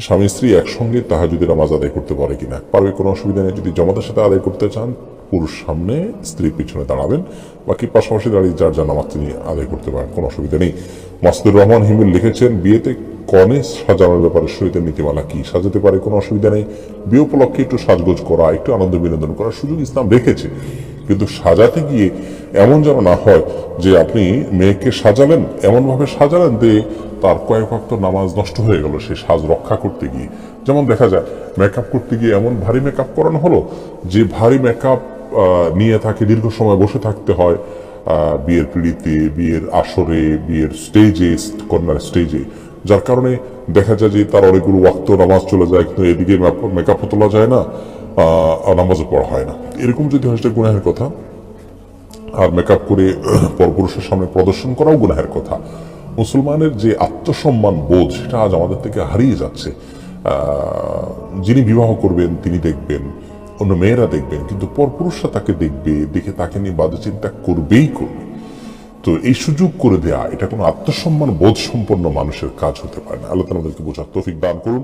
স্বামী স্ত্রী একসঙ্গে তাহা তাহাজুদের নামাজ আদায় করতে পারে কিনা? পারবে কোনো অসুবিধা নেই। যদি জমাতের সাথে আদায় করতে চান, পুরুষ সামনে, স্ত্রীর পিছনে দাঁড়াবেন। বাকি পাশাপাশি দাঁড়িয়ে যার যার নামাজ তিনি আদায় করতে পারেন, কোনো অসুবিধা নেই। মাসুদুর রহমান হিমিল লিখেছেন, বিয়েতে কনে সাজানোর ব্যাপারে শরীরের নীতিমালা কি সাজাতে পারে কোনো অসুবিধা নেই। বিয়ে উপলক্ষে একটু সাজগোজ করা, একটু আনন্দ বিনোদন করার সুযোগ ইসলাম রেখেছে। কিন্তু সাজাতে গিয়ে এমন যেন না হয় যে আপনি মেয়েকে সাজালেন, এমনভাবে সাজালেন যে তার কয়েক ওয়াক্ত নামাজ নষ্ট হয়ে গেল সেই সাজ রক্ষা করতে গিয়ে। যেমন দেখা যায় মেকআপ করতে গিয়ে এমন ভারী মেকআপ করানো হলো যে ভারী মেকআপ নিয়ে তাকে দীর্ঘ সময় বসে থাকতে হয় বিয়ের পিড়িতে, বিয়ের আসরে, বিয়ের স্টেজে কন্যার স্টেজে যার কারণে দেখা যায় যে তার অনেকগুলো ওয়াক্ত নামাজ চলে যায়, কিন্তু এদিকে মেকআপও তোলা যায় না। নামাজও পড়া হয় না। এরকম যদি হয় সেটা গুনাহের কথা। আর মেকআপ করে পরপুরুষের সামনে প্রদর্শন করাও গুনাহের কথা। মুসলমানের যে আত্মসম্মান বোধ, সেটা আজ আমাদের থেকে হারিয়ে যাচ্ছে। যিনি বিবাহ করবেন, তিনি দেখবেন, অন্য মেয়েরা দেখবেন, কিন্তু পরপুরুষরা তাকে দেখবে, দেখে তাকে নিয়ে বাজে চিন্তা করবেই করবে। তো এই সুযোগ করে দেয়া, এটা কোনো আত্মসম্মান বোধ সম্পন্ন মানুষের কাজ হতে পারে না। আল্লাহ আমাদেরকে বোঝার তৌফিক দান করুন।